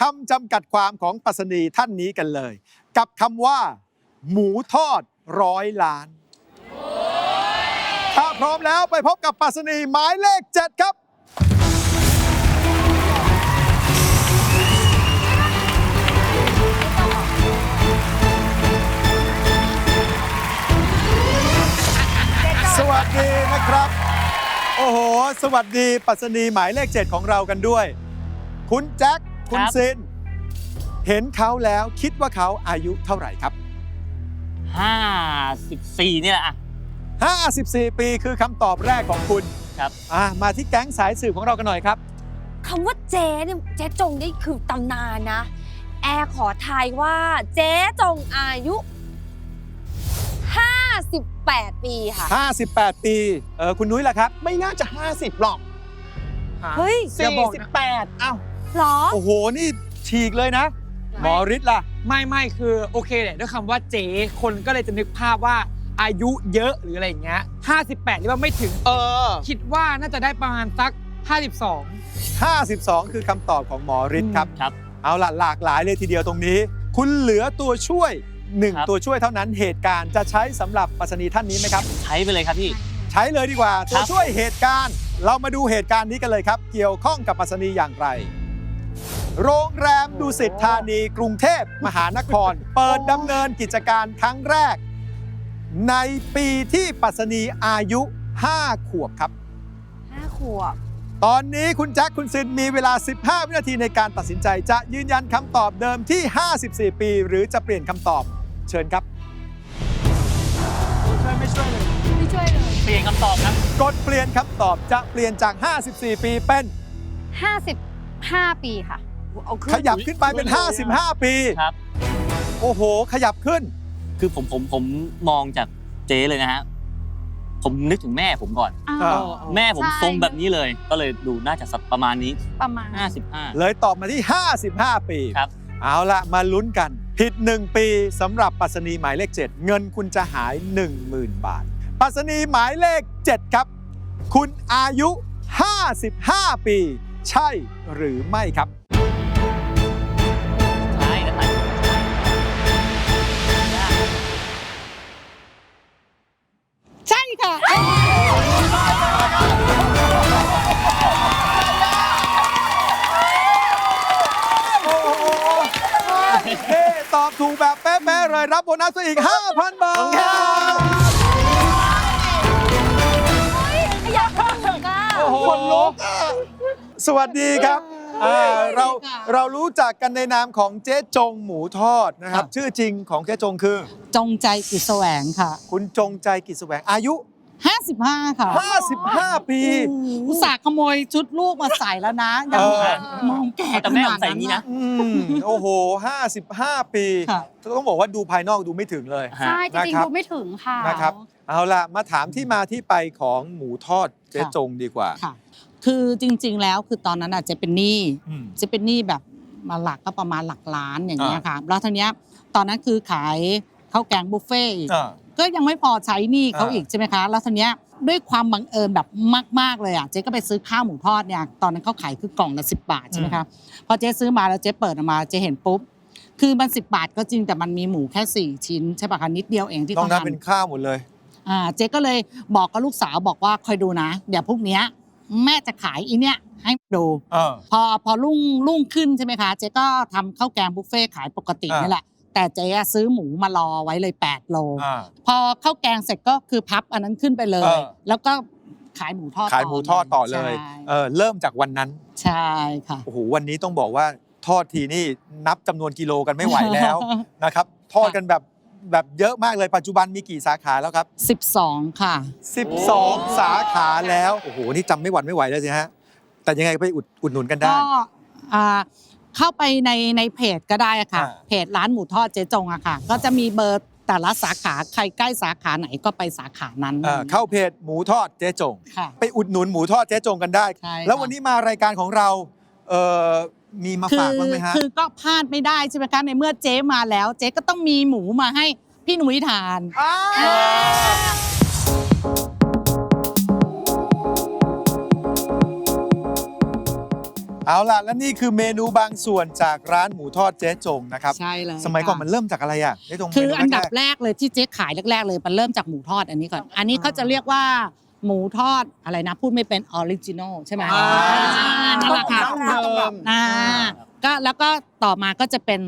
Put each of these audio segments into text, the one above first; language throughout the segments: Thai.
คำจำกัดความของปัสนีท่านนี้กันเลย กับคำว่า หมูทอดร้อยล้าน ถ้าพร้อมแล้วไปพบกับปัสนีหมายเลข 7 ครับ สวัสดีนะครับ โอ้โห สวัสดีปัสนีหมายเลข 7 ของเรากันด้วย คุณแจ็ค คุณครับ ซินเห็นเขาแล้วคิดว่าเขาอายุเท่าไหร่ครับ ห้าสิบสี่นี่แหละอะ 54 ปีคือคำตอบแรกของคุณครับ อะมาที่แก๊งสายสืบของเรากันหน่อยครับ คำว่าเจ๊เนี่ยเจ๊จงนี่คือตำนานนะ แอร์ขอทายว่าเจ๊จงอายุ 58 ปีค่ะ 58 ปีเออคุณนุ้ยล่ะครับ ไม่น่าจะ 50 หรอกเฮ้ย อย่าบอกนะ48 อ้าวเหรอ โอ้โห นี่ฉีกเลยนะ หมอฤทธิ์ล่ะ ไม่ไม่คือโอเคแหละด้วยคำว่าเจ๊คนก็เลยจะนึกภาพว่าอายุเยอะหรืออะไรอย่างเงี้ย58นี่ว่าไม่ถึง เออ คิดว่าน่าจะได้ประมาณสัก 52 52 คือคำตอบของหมอฤทธิ์ครับ ครับ เอาล่ะหลากหลายเลยทีเดียวตรงนี้ คุณเหลือตัวช่วยหนึ่งครับตัวช่วยเท่านั้นเหตุการณ์จะใช้สำหรับปรัสนีท่านนี้ไหมครับ ใช้ไปเลยครับพี่ ใช้เลยดีกว่าคตัรัวบ ช่วยเหตุการณ์ เรามาดูเหตุการณ์นี้กันเลยครับ เกี่ยวข้องกับปรัสนีอย่างไร โรงแรมดุสิตธานีกรุงเทพมหานคร เปิดดำเนินกิจการครั้งแรก ในปีที่ปรัสนีอายุ 5 ขวบครับ5ขวบตอนนี้คุณแจ็คคุณซินมีเวลา 15 วินาทีในการตัดสินใจ จะยืนยันคำตอบเดิมที่ 54 ปี หรือจะเปลี่ยนคำตอบเชิญครับไม่ช่วยเลยเปลี่ยนคำตอบครับ กดเปลี่ยนคำตอบจะเปลี่ยนจาก 54 ปีเป็น55ปีค่ะ เอาขึ้นขยับขึ้นไปเป็น 55 ปี ครับ โอ้โห ขยับขึ้น คือผมผมผมมองจากเจ๊เลยนะฮะ ผมนึกถึงแม่ผมก่อน อ้าวอ่าแม่ผมใช่ทรงแบบนี้เลย ก็เลยดูน่าจะสักประมาณนี้ ประมาณ 55 เลยตอบมาที่ 55 ปีครับ เอาละมาลุ้นกัน ผิด 1 ปีสำหรับปรัสนีหมายเลข 7 เงินคุณจะหาย 10,000 บาทปรัสนีหมายเลข 7 ครับ คุณอายุ 55 ปี ใช่หรือไม่ครับ เฮ้ตอบถูกแบบเป๊ะๆเลยรับโบนัสไปอีก 5,000 บาท อยากถึงอะโอ้โหสวัสดีครับอ่าเราเรารู้จักกันในนามของเจ๊จงหมูทอดนะครับ ชื่อจริงของเจ๊จงคือ จงใจกิจแสวงค่ะ คุณจงใจกิจแสวงอายุ 55 ค่ะ55 ปีอุตส่าห์ขโมยชุดลูกมาใส่แล้วนะยังเออมองแก่แต่แม่ผมใส่อย่างนี้นะ อืมโอ้โห 55 ปีค่ะ ต้องบอกว่าดูภายนอกดูไม่ถึงเลยฮะใช่ จริงนะครับๆดูไม่ถึงค่ะ นะครับ เอาล่ะ มาถามที่มาที่ไปของหมูทอดเจ๊จงดีกว่าค่ะ คือจริง ๆ แล้วคือตอนนั้นอาจจะเป็นหนี้ อืม จะเป็นหนี้แบบมาหลักก็ประมาณหลักล้านอย่างเงี้ยอ่าค่ะ แล้วทีเนี้ยตอนนั้นคือขายข้าวแกงบุฟเฟ่ต์อีก อ่า ก็ยังไม่พอใช้หนี้เขาอ่าอีกใช่ไหมคะ แล้วทีเนี้ยด้วยความบังเอิญแบบมาก ๆ เลยอะ เจ๊ก็ไปซื้อข้าวหมูทอดเนี่ย ตอนนั้นเขาขายคือกล่องละสิบาทใช่ไหมคะ พอเจ๊ซื้อมาแล้วเจ๊เปิดออกมาเจ๊เห็นปุ๊บ คือมันสิบาทก็จริงแต่มันมีหมูแค่สี่ชิ้นใช่ปะคะนิดเดียวเองที่ต้อต้งองนั้นหั่เป็นนข้าวหมดเลย อ่าเจ๊ก็เลยบอกกับลูกสาวบอกว่าคอยดูนะเดี๋ยวพรุ่งเนี้ยแม่จะขายอีเนี่ยให้ดู เออ พอพอรุ่งรุ่งขึ้นใช่ไหมคะ เจ๊ก็ทำข้าวแกงบุฟเฟ่ต์ขายปกติอ่านี่ นี่แหละ แต่เจ๊อะซื้อหมูมารอไว้เลย8โลอ่า พอข้าวแกงเสร็จก็คือพับอันนั้นขึ้นไปเลย เออ แล้วก็ขายหมูทอดขายหมูทอดต่อเลยใช่เออเริ่มจากวันนั้นใช่ค่ะโอ้โหวันนี้ต้องบอกว่าทอดทีนี่นับจำนวนกิโลกันไม่ไหวแล้ว นะครับ ทอดกันแบบแบบเยอะมากเลยปัจจุบันมีกี่สาขาแล้วครับ 12 ค่ะ 12 สาขาแล้ว โอ้โห นี่จำไม่หวั่นไม่ไหวเลยสิฮะ แต่ยังไงไปอุดอุดหนุนกันได้ ก็อ่า เข้าไปในในเพจก็ได้อะค่ะ อ่า เพจร้านหมูทอดเจ๊จงอะค่ะ ก็จะมีเบอร์แต่ละสาขาใครใกล้สาขาไหนก็ไปสาขานั้นเอ่อเข้าเพจหมูทอดเจ๊จง ค่ะ ไปอุดหนุนหมูทอดเจ๊จงกันได้ ใช่ค่ะ แล้ววันนี้มารายการของเราเอ่อมีมาคืฝากบ้างไหมฮะ คือก็พลาดไม่ได้ใช่ไหมคะในเมื่อเจ๊มาแล้ว เจ๊ก็ต้องมีหมูมาให้พี่หนุ่ยทานเเอาล่ะ และนี่คือเมนูบางส่วนจากร้านหมูทอดเจ๊จงนะครับ ใช่เลยสมัยก่อนค่ะมันเริ่มจากอะไรอะเจ๊จงคือเมนูอันดับแรกแรกเลยที่เจ๊ขายแรก ๆ เลยมันเริ่มจากหมูทอดอันนี้ก่อน อันนี้เขาจะเรียกว่าหมูทอดอะไรนะ พูดไม่เป็นออริจินอลใช่ไหมอ่านั่นแหละค่ะดั้งเดิมอ่าก็แล้วก็ต่อมาก็จะเป็น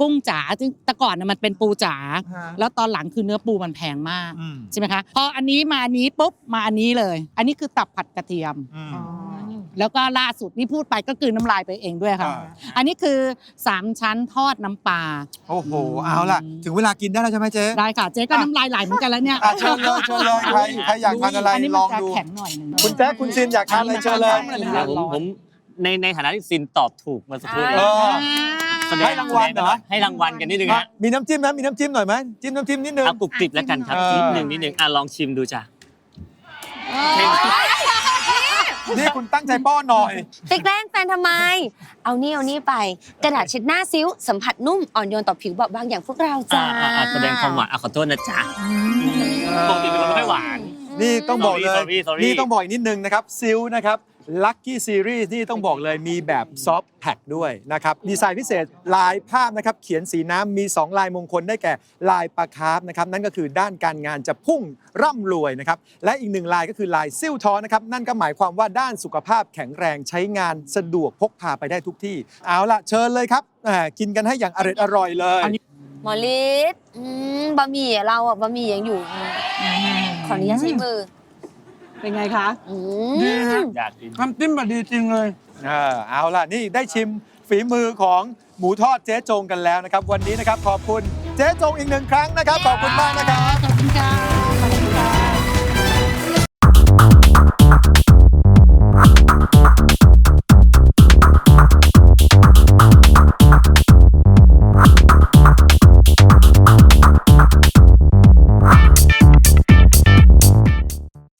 กุ้งจ๋าซึ่งแต่ก่อนเนี่ยมันเป็นปูจ๋าฮะแล้วตอนหลังคือเนื้อปูมันแพงมากๆอืมใช่ไหมคะพออันนี้มาอันนี้ปุ๊บมาอันนี้เลย อันนี้คือตับผัดกระเทียมอืม แล้วก็ล่าสุดนี่พูดไปก็คือน้ำลายไปเองด้วยค่ะ อ่า อันนี้คือสามชั้นทอดน้ำปลาโอ้โห เอาล่ะ ถึงเวลากินได้แล้วใช่ไหมเจ๊ได้ค่ะเจ๊ก็น้ำลายไหลเหมือนกันแล้วเนี่ยอะเชิญเลยเชิญเลยใครใครอยากทานอะไรนนี้ลมันองจะดู แข็งหน่อยหนึง คุณแจ๊คคุณซินอยากทานอะไรเชิญเลยครับผมผมในในฐานะที่ซินตอบถูกเมาสักครู่เอนี้อแสดให้รางวัลเหรอให้รางวัลกันนิดนึงอะฮะมีน้ำจิ้มไหมมีน้ำจิ้มหน่อยไหมจิ้มน้ำจิ้มนิดนึง เอากรุบกริบแล้วกันครับเออ นิดนึงนิดนึงอะลองชิมดูจ้ะ นี่คุณตั้งใจป้อนหน่อย ไปแกล้งแฟนทำไม เอานี่เอานี่ไป กระดาษเช็ดหน้าซิ้ว สัมผัสนุ่มอ่อนโยนต่อผิวเบาบางอย่างพวกเราอ่าจ้าอ่าอ่าแสดงความหวานอะขอโทษนะจ๊ะปกติเป็นคนไม่ค่อยหวาน นี่ต้องบอกเลย Sorry, sorry, sorry นี่ต้องบอกอีกนิดนึงนะครับซิลนะครับ ลัคกี้ซีรีส์นี่ต้องบอกเลยมีแบบซอฟต์แพ็คด้วยนะครับ ดีไซน์พิเศษลายภาพนะครับ เขียนสีน้ำมี 2 ลายมงคลได้แก่ลายปลาคาร์ฟนะครับ นั่นก็คือด้านการงานจะพุ่งร่ำรวยนะครับ และอีกหนึ่งลายก็คือลายซิ่วทอนะครับ นั่นก็หมายความว่าด้านสุขภาพแข็งแรงใช้งานสะดวกพกพาไปได้ทุกที่ เอาล่ะเชิญเลยครับอ่ากินกันให้อย่างอร่อยอร่อยๆเลย หมอลิศอืมบะหมี่อะเราอะบะหมี่ยังอยู่ ขออนุญาตใช้มือ เป็นไงคะอืดีมฮะอยากกินน้ำจิ้มแบบดีจริงเลย เออเอาล่ะ นี่ได้ชิมฝีมือของหมูทอดเจ๊จงกันแล้วนะครับ วันนี้นะครับขอบคุณเจ๊จงอีกหนึ่งครั้งนะครับ ขอบคุณมากนะครับ